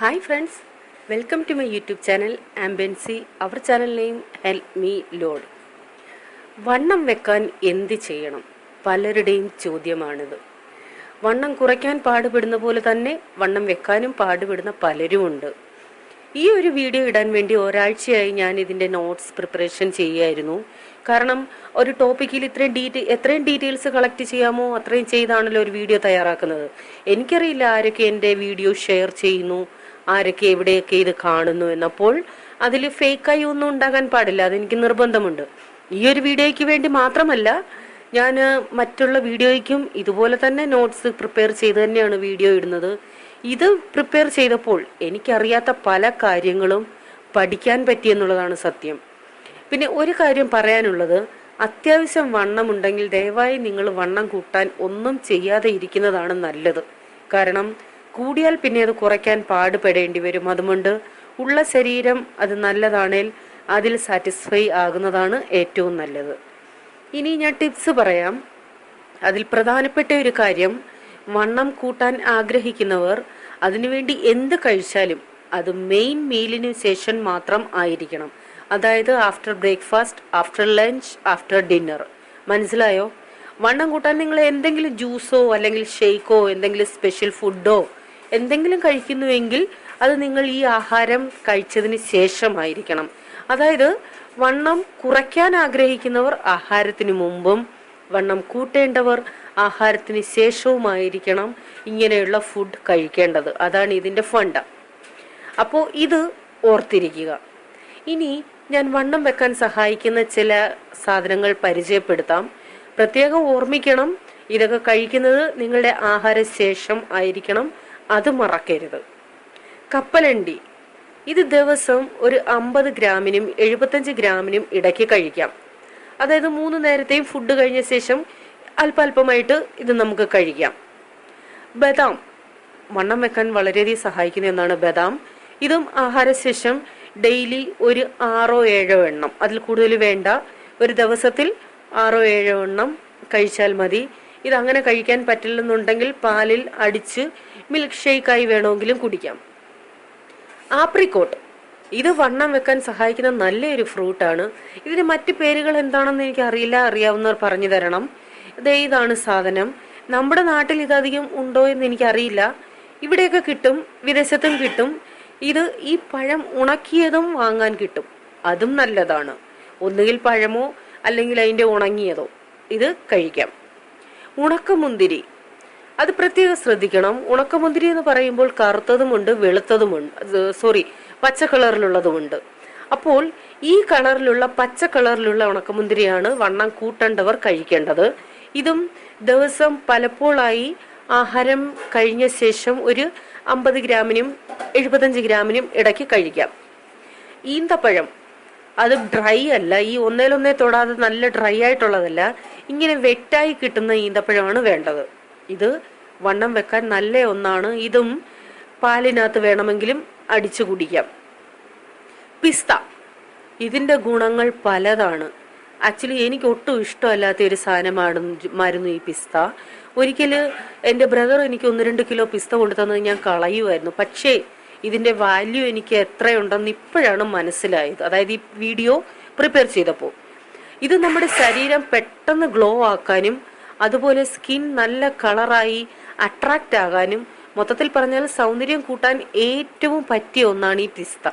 Hi friends welcome to my YouTube channel ആംബൻസി our channel name help me lord വണ്ണം വെക്കാൻ എന്ത് ചെയ്യണം? പലരുടെയും ചോദ്യമാണിത്. വണ്ണം കുറയ്ക്കാൻ പാടുപെടുന്ന പോലെ തന്നെ വണ്ണം വെക്കാനും പാടുപെടുന്ന പലരുമുണ്ട്. ഈ ഒരു വീഡിയോ ഇടാൻ വേണ്ടി ഒരാഴ്ചയായി ഞാൻ ഇതിന്റെ നോട്ട്സ് പ്രിപ്പറേഷൻ ചെയ്യുമായിരുന്നു കാരണം ഒരു ടോപ്പിക്കിൽ ഇത്രയും ഡീറ്റെയിൽ എത്രയും ഡീറ്റെയിൽസ് കളക്ട് ചെയ്യാമോ അത്രയും ചെയ്താണല്ലോ ഒരു വീഡിയോ തയ്യാറാക്കുന്നത്. എനിക്കറിയില്ല ആരൊക്കെ എന്റെ വീഡിയോ ഷെയർ ചെയ്യുന്നു. ആരൊക്കെ എവിടെയൊക്കെ ഇത് കാണുന്നു എന്നപ്പോൾ അതിൽ ഫേക്കായി ഒന്നും ഉണ്ടാകാൻ പാടില്ല. അതെനിക്ക് നിർബന്ധമുണ്ട്. ഈ ഒരു വീഡിയോയ്ക്ക് വേണ്ടി മാത്രമല്ല ഞാൻ മറ്റുള്ള വീഡിയോയ്ക്കും ഇതുപോലെ തന്നെ നോട്ട്സ് പ്രിപ്പയർ ചെയ്ത് തന്നെയാണ് വീഡിയോ ഇടുന്നത്. ഇത് പ്രിപ്പയർ ചെയ്തപ്പോൾ എനിക്കറിയാത്ത പല കാര്യങ്ങളും പഠിക്കാൻ പറ്റിയെന്നുള്ളതാണ് സത്യം. പിന്നെ ഒരു കാര്യം പറയാനുള്ളത് അത്യാവശ്യം വണ്ണമുണ്ടെങ്കിൽ ദയവായി നിങ്ങൾ വണ്ണം കൂട്ടാൻ ഒന്നും ചെയ്യാതെ ഇരിക്കുന്നതാണ് നല്ലത്. കാരണം കൂടിയാൽ പിന്നെ അത് കുറയ്ക്കാൻ പാടുപെടേണ്ടി വരും. അതുകൊണ്ട് ഉള്ള ശരീരം അത് നല്ലതാണേൽ അതിൽ സാറ്റിസ്ഫൈ ആകുന്നതാണ് ഏറ്റവും നല്ലത്. ഇനി ഞാൻ ടിപ്സ് പറയാം. അതിൽ പ്രധാനപ്പെട്ട ഒരു കാര്യം വണ്ണം കൂട്ടാൻ ആഗ്രഹിക്കുന്നവർ അതിനുവേണ്ടി എന്ത് കഴിച്ചാലും അത് മെയിൻ മീലിന് ശേഷം മാത്രം ആയിരിക്കണം. അതായത് after breakfast after lunch after dinner മനസ്സിലായോ? വണ്ണം കൂട്ടാൻ നിങ്ങൾ എന്തെങ്കിലും ജ്യൂസോ അല്ലെങ്കിൽ ഷെയ്ക്കോ എന്തെങ്കിലും സ്പെഷ്യൽ ഫുഡോ എന്തെങ്കിലും കഴിക്കുന്നുവെങ്കിൽ അത് നിങ്ങൾ ഈ ആഹാരം കഴിച്ചതിന് ശേഷമായിരിക്കണം. അതായത് വണ്ണം കുറയ്ക്കാൻ ആഗ്രഹിക്കുന്നവർ ആഹാരത്തിന് മുമ്പും വണ്ണം കൂട്ടേണ്ടവർ ആഹാരത്തിന് ശേഷവുമായിരിക്കണം ഇങ്ങനെയുള്ള ഫുഡ് കഴിക്കേണ്ടത്. അതാണ് ഇതിന്റെ ഫണ്ട അപ്പോൾ ഇത് ഓർത്തിരിക്കുക. ഇനി ഞാൻ വണ്ണം വെക്കാൻ സഹായിക്കുന്ന ചില സാധനങ്ങൾ പരിചയപ്പെടുത്താം. പ്രത്യേകം ഓർമ്മിക്കണം ഇതൊക്കെ കഴിക്കുന്നത് നിങ്ങളുടെ ആഹാരശേഷം ആയിരിക്കണം. അത് മറക്കരുത്. കപ്പലണ്ടി. ഇത് ദിവസം ഒരു അമ്പത് ഗ്രാമിനും എഴുപത്തഞ്ച് ഗ്രാമിനും ഇടയ്ക്ക് കഴിക്കാം. അതായത് മൂന്ന് നേരത്തെയും ഫുഡ് കഴിഞ്ഞ ശേഷം അല്പാൽപമായിട്ട് ഇത് നമുക്ക് കഴിക്കാം. ബദാം. വണ്ണം വെക്കാൻ വളരെയധികം സഹായിക്കുന്ന ഒന്നാണ് ബദാം. ഇതും ആഹാരശേഷം ഡെയിലി ഒരു ആറോ ഏഴോ എണ്ണം. അതിൽ കൂടുതൽ വേണ്ട. ഒരു ദിവസത്തിൽ ആറോ ഏഴോ എണ്ണം കഴിച്ചാൽ മതി. ഇത് അങ്ങനെ കഴിക്കാൻ പറ്റില്ലെന്നുണ്ടെങ്കിൽ പാലിൽ അടിച്ച് മിൽക്ക് ഷേക്കായി വേണമെങ്കിലും കുടിക്കാം. ആപ്രിക്കോട്ട് ഇത് വണ്ണം വെക്കാൻ സഹായിക്കുന്ന നല്ലൊരു ഫ്രൂട്ടാണ് ഇതിന് മറ്റു പേരുകൾ എന്താണെന്ന് എനിക്ക് അറിയില്ല അറിയാവുന്നവർ പറഞ്ഞു തരണം. ദേ ഇതാണ് സാധനം. നമ്മുടെ നാട്ടിൽ ഇതധികം ഉണ്ടോ എന്ന് എനിക്കറിയില്ല. ഇവിടെയൊക്കെ കിട്ടും വിദേശത്തും കിട്ടും. ഇത് ഈ പഴം ഉണക്കിയതും വാങ്ങാൻ കിട്ടും. അതും നല്ലതാണ്. ഒന്നുകിൽ പഴമോ അല്ലെങ്കിൽ അതിന്റെ ഉണങ്ങിയതോ. ഇത് കഴിക്കാം. ഉണക്കമുന്തിരി. അത് പ്രത്യേകം ശ്രദ്ധിക്കണം. ഉണക്കമുന്തിരി എന്ന് പറയുമ്പോൾ കറുത്തതുമുണ്ട് വെളുത്തതുമുണ്ട് സോറി പച്ച കളറിലുള്ളതുമുണ്ട്. അപ്പോൾ ഈ കളറിലുള്ള പച്ച കളറിലുള്ള ഉണക്കമുന്തിരിയാണ് വണ്ണം കൂട്ടേണ്ടവർ കഴിക്കേണ്ടത്. ഇതും ദിവസം പലപ്പോഴായി ആഹാരം കഴിഞ്ഞ ശേഷം ഒരു അമ്പത് ഗ്രാമിനും എഴുപത്തഞ്ച് ഗ്രാമിനും ഇടയ്ക്ക് കഴിക്കാം. ഈന്തപ്പഴം. അത് ഡ്രൈ അല്ല. ഈ ഒന്നേലൊന്നേ തൊടാതെ നല്ല ഡ്രൈ ആയിട്ടുള്ളതല്ല. ഇങ്ങനെ വെറ്റായി കിട്ടുന്ന ഈന്തപ്പഴമാണ് വേണ്ടത്. ഇത് വണ്ണം വെക്കാൻ നല്ല ഒന്നാണ്. ഇതും പാലിനകത്ത് വേണമെങ്കിലും അടിച്ചു കുടിക്കാം. പിസ്ത. ഇതിന്റെ ഗുണങ്ങൾ പലതാണ്. ആക്ച്വലി എനിക്ക് ഒട്ടും ഇഷ്ടമല്ലാത്ത ഒരു സാധനമാണ് മരുന്നു ഈ പിസ്ത. ഒരിക്കൽ എന്റെ ബ്രദർ എനിക്ക് ഒന്ന് രണ്ട് കിലോ പിസ്ത കൊണ്ടു തന്നത് ഞാൻ കളയുമായിരുന്നു പക്ഷേ ഇതിന്റെ വാല്യൂ എനിക്ക് എത്രയുണ്ടെന്ന് ഇപ്പോഴാണ് മനസ്സിലായത്. അതായത് ഈ വീഡിയോ പ്രിപ്പയർ ചെയ്തപ്പോൾ. ഇത് നമ്മുടെ ശരീരം പെട്ടെന്ന് ഗ്ലോ ആക്കാനും അതുപോലെ സ്കിൻ നല്ല കളറായി അട്രാക്റ്റ് ആകാനും മൊത്തത്തിൽ പറഞ്ഞാൽ സൗന്ദര്യം കൂട്ടാൻ ഏറ്റവും പറ്റിയ ഒന്നാണ് ഈ പിസ്ത.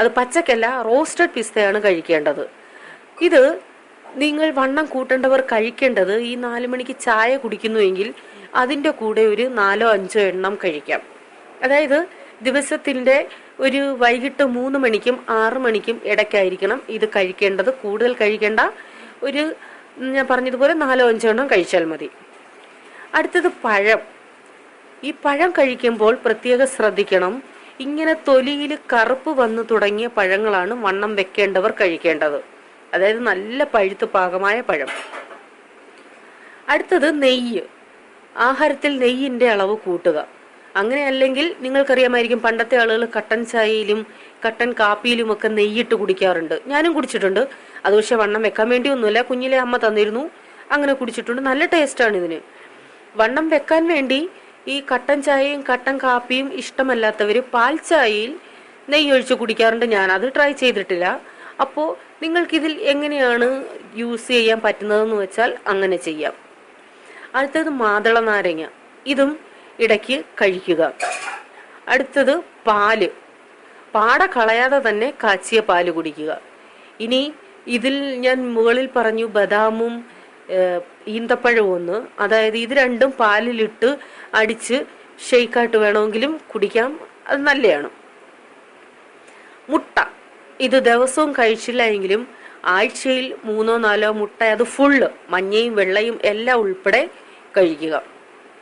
അത് പച്ചക്കല്ല റോസ്റ്റഡ് പിസ്തയാണ് കഴിക്കേണ്ടത്. ഇത് നിങ്ങൾ വണ്ണം കൂട്ടേണ്ടവർ കഴിക്കേണ്ടത് ഈ നാല് മണിക്ക് ചായ കുടിക്കുന്നുവെങ്കിൽ അതിന്റെ കൂടെ ഒരു നാലോ അഞ്ചോ എണ്ണം കഴിക്കാം. അതായത് ദിവസത്തിന്റെ ഒരു വൈകിട്ട് മൂന്ന് മണിക്കും ആറ് മണിക്കും ഇടയ്ക്കായിരിക്കണം ഇത് കഴിക്കേണ്ടത്. കൂടുതൽ കഴിക്കേണ്ട ഒരു ഞാൻ പറഞ്ഞതുപോലെ നാലോ അഞ്ചോ എണ്ണം കഴിച്ചാൽ മതി. അടുത്തത് പഴം. ഈ പഴം കഴിക്കുമ്പോൾ പ്രത്യേകം ശ്രദ്ധിക്കണം. ഇങ്ങനെ തൊലിയിൽ കറുപ്പ് വന്നു തുടങ്ങിയ പഴങ്ങളാണ് വണ്ണം വെക്കേണ്ടവർ കഴിക്കേണ്ടത്. അതായത് നല്ല പഴുത്ത് പാകമായ പഴം. അടുത്തത് നെയ്യ്. ആഹാരത്തിൽ നെയ്യിന്റെ അളവ് കൂട്ടുക. അങ്ങനെ അല്ലെങ്കിൽ നിങ്ങൾക്കറിയാമായിരിക്കും പണ്ടത്തെ ആളുകൾ കട്ടൻ ചായയിലും കട്ടൻ കാപ്പിയിലും ഒക്കെ നെയ്യിട്ട് കുടിക്കാറുണ്ട്. ഞാനും കുടിച്ചിട്ടുണ്ട്. അത് പക്ഷെ വണ്ണം വെക്കാൻ വേണ്ടി ഒന്നുമില്ല കുഞ്ഞിലെ അമ്മ തന്നിരുന്നു. അങ്ങനെ കുടിച്ചിട്ടുണ്ട്. നല്ല ടേസ്റ്റാണ് ഇതിന്. വണ്ണം വെക്കാൻ വേണ്ടി ഈ കട്ടൻ ചായയും കട്ടൻ കാപ്പിയും ഇഷ്ടമല്ലാത്തവർ പാൽ ചായയിൽ നെയ്യ് ഒഴിച്ച് കുടിക്കാറുണ്ട്. ഞാൻ അത് ട്രൈ ചെയ്തിട്ടില്ല. അപ്പോൾ നിങ്ങൾക്കിതിൽ എങ്ങനെയാണ് യൂസ് ചെയ്യാൻ പറ്റുന്നതെന്ന് വെച്ചാൽ അങ്ങനെ ചെയ്യാം. അടുത്തത് മാതള നാരങ്ങ ഇതും ഇടയ്ക്ക് കഴിക്കുക. അടുത്തത് പാൽ. പാട കളയാതെ തന്നെ കാച്ചിയ പാൽ കുടിക്കുക. ഇനി ഇതിൽ ഞാൻ മുകളിൽ പറഞ്ഞു ബദാമും ഈന്തപ്പഴവും ഒന്ന്. അതായത് ഇത് രണ്ടും പാലിലിട്ട് അടിച്ച് ഷെയ്ക്കായിട്ട് വേണമെങ്കിലും കുടിക്കാം. അത് നല്ലതാണ്. മുട്ട. ഇത് ദിവസവും കഴിച്ചില്ല എങ്കിലും ആഴ്ചയിൽ മൂന്നോ നാലോ മുട്ട അത് ഫുള്ള് മഞ്ഞയും വെള്ളയും എല്ലാം ഉൾപ്പെടെ കഴിക്കുക.